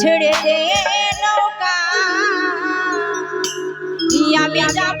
ছেড়ে দে নৌকা আমি যাব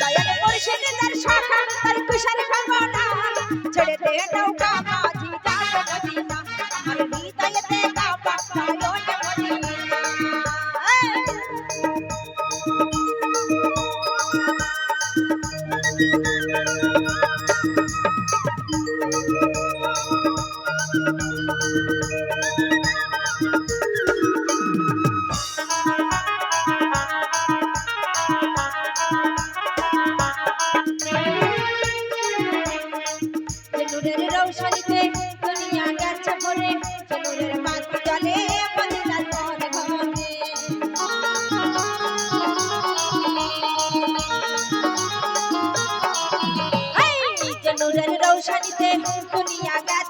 দয়াল করছে তার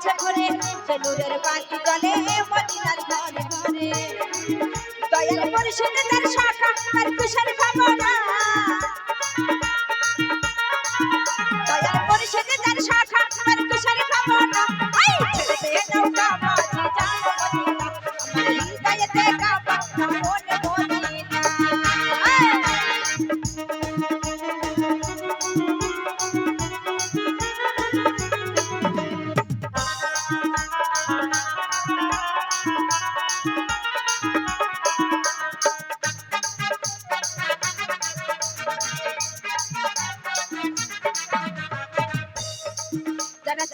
সাগরে সেলুরের পাখি গলে মদিনার ঘরে ঘরে। দয়াল পরিষদে তার সখা তার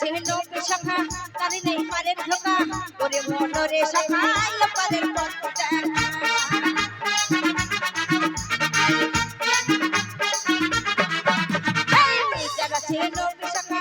ছিন্ন সখা তারি নেই পারে ধোকা। ওরে মনরে সখা লোপাদের পথ ছিন্ন সখা